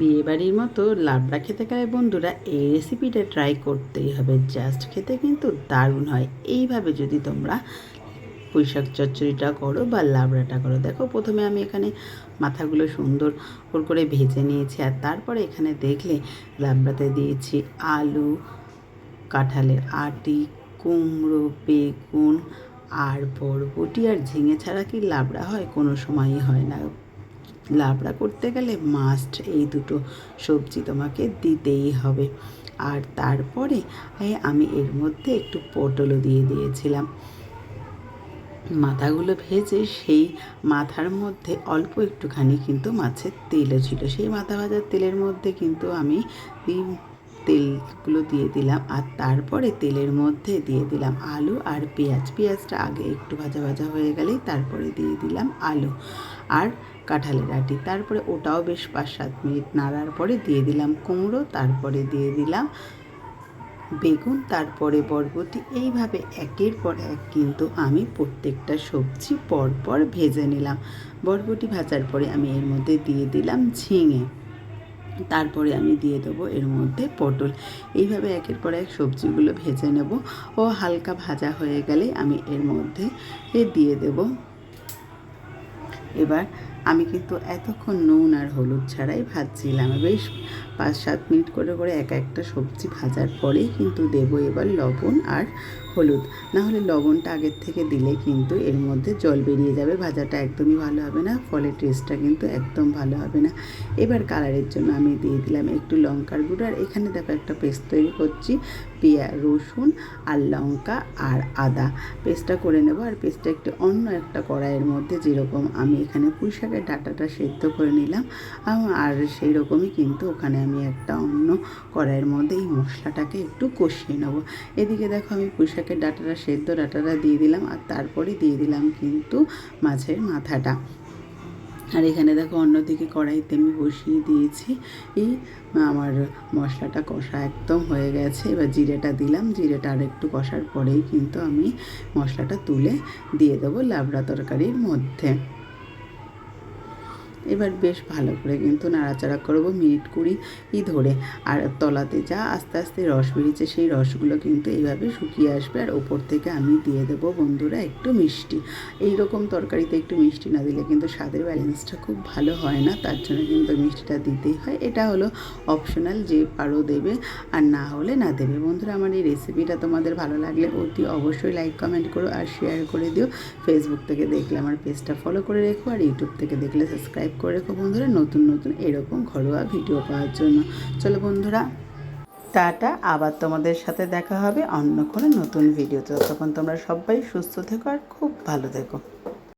বিয়েবাড়ির মতো লাবড়া খেতে গেলে বন্ধুরা, এই রেসিপিটা ট্রাই করতেই হবে। জাস্ট খেতে কিন্তু দারুণ হয়। এইভাবে যদি তোমরা পুঁইশাক চচ্চড়িটা করো বা লাবড়াটা করো, দেখো প্রথমে আমি এখানে মাথাগুলো সুন্দর করে ভেজে নিয়েছি আর তারপরে এখানে দেখলে লাবড়াতে দিয়েছি আলু কাঁঠালের আটি, কুমড়ো, বেগুন আর বরবটি। আর ঝিঙে ছাড়া কি লাবড়া হয়? কোনো সময়ই হয় না। লাবড়া করতে গেলে মাস্ট এই দুটো সবজি তোমাকে দিতেই হবে। আর তারপরে আমি এর মধ্যে একটু পটলও দিয়ে দিয়েছিলাম। মাথাগুলো ভেজে সেই মাথার মধ্যে অল্প একটুখানি কিন্তু মাছের তেলও ছিল। সেই মাথা ভাজার তেলের মধ্যে কিন্তু আমি তেলগুলো দিয়ে দিলাম আর তারপরে তেলের মধ্যে দিয়ে দিলাম আলু আর পেঁয়াজ। পেঁয়াজটা আগে একটু ভাজা ভাজা হয়ে গেলেই তারপরে দিয়ে দিলাম আলু আর কাঁঠালের আটি। তারপরে ওটাও বেশ পাঁচ সাত মিনিট নাড়ার পরে দিয়ে দিলাম কুমড়ো, তারপরে দিয়ে দিলাম বেগুন, তারপরে বরবটি। এইভাবে একের পর এক কিন্তু আমি প্রত্যেকটা সবজি পরপর ভেজে নিলাম। বরবটি ভাজার পরে আমি এর মধ্যে দিয়ে দিলাম ঝিঙে। তারপরে আমি দিয়ে দেবো এর মধ্যে পটল। এইভাবে একের পর এক সবজিগুলো ভেজে নেব। ও হালকা ভাজা হয়ে গেলে আমি এর মধ্যে দিয়ে দেব। এবার আমি কিন্তু এতক্ষণ নুন আর হলুদ ছাড়াই ভাজছিলাম। বেশ পাঁচ সাত মিনিট করে করে এক একটা সবজি ভাজার পরেই কিন্তু দেবো এবার লবণ আর হলুদ। না হলে লবণটা আগের থেকে দিলে কিন্তু এর মধ্যে জল বেরিয়ে যাবে, ভাজাটা একদমই ভালো হবে না ফলে টেস্টটা কিন্তু একদম ভালো হবে না। এবার কালারের জন্য আমি দিয়ে দিলাম একটু লঙ্কার গুঁড়ো, আর এখানে দেখো একটা পেস্ট তৈরি করছি পেঁয়া রসুন আর লঙ্কা আর আদা। পেস্টটা করে নেব, আর পেস্টটা একটু অন্য একটা কড়াইয়ের মধ্যে, যেরকম আমি এখানে পুঁই শাকের ডাটাটা সেদ্ধ করে নিলাম। আর সেই রকমই কিন্তু ওখানে আমি একটা অন্য কড়াইয়ের মধ্যে এই মশলাটাকে একটু কষিয়ে নেব। এদিকে দেখো আমি পুঁই শাকের ডাটাটা সেদ্ধ ডাটাটা দিয়ে দিলাম, আর তারপরে দিয়ে দিলাম কিন্তু মাছের মাথাটা। আর এখানে দেখো অন্যদিকে কড়াইতে আমি বসিয়ে দিয়েছি। এই আমার মশলাটা কষা একদম হয়ে গেছে। এবার জিরেটা দিলাম। জিরেটা আর একটু কষার পরেই কিন্তু আমি মশলাটা তুলে দিয়ে দেবো লাবড়া তরকারির মধ্যে। এবার বেশ ভালো করে কিন্তু নাড়াচাড়া করব মিনিট কুড়ি ধরে। আর তলাতে যা আস্তে আস্তে রস বেরিয়েছে, সেই রসগুলো কিন্তু এইভাবে শুকিয়ে আসবে। আর ওপর থেকে আমি দিয়ে দেবো বন্ধুরা একটু মিষ্টি। এই রকম তরকারিতে একটু মিষ্টি না দিলে কিন্তু স্বাদের ব্যালেন্সটা খুব ভালো হয় না। তার জন্য কিন্তু মিষ্টিটা দিতেই হয়। এটা হলো অপশনাল যে পারো দেবে আর না হলে না দেবে। বন্ধুরা, আমার এই রেসিপিটা তোমাদের ভালো লাগলে অতি অবশ্যই লাইক, কমেন্ট করো আর শেয়ার করে দিও। ফেসবুক থেকে দেখলে আমার পেজটা ফলো করে রেখো আর ইউটিউব থেকে দেখলে সাবস্ক্রাইব করে রেখো বন্ধুরা, নতুন নতুন এরকম ঘরোয়া ভিডিও পাওয়ার জন্য। চলো বন্ধুরা, টাটা, আবার তোমাদের সাথে দেখা হবে অন্য কোনো নতুন ভিডিওতে। তখন তোমরা সবাই সুস্থ থেকো আর খুব ভালো থেকো।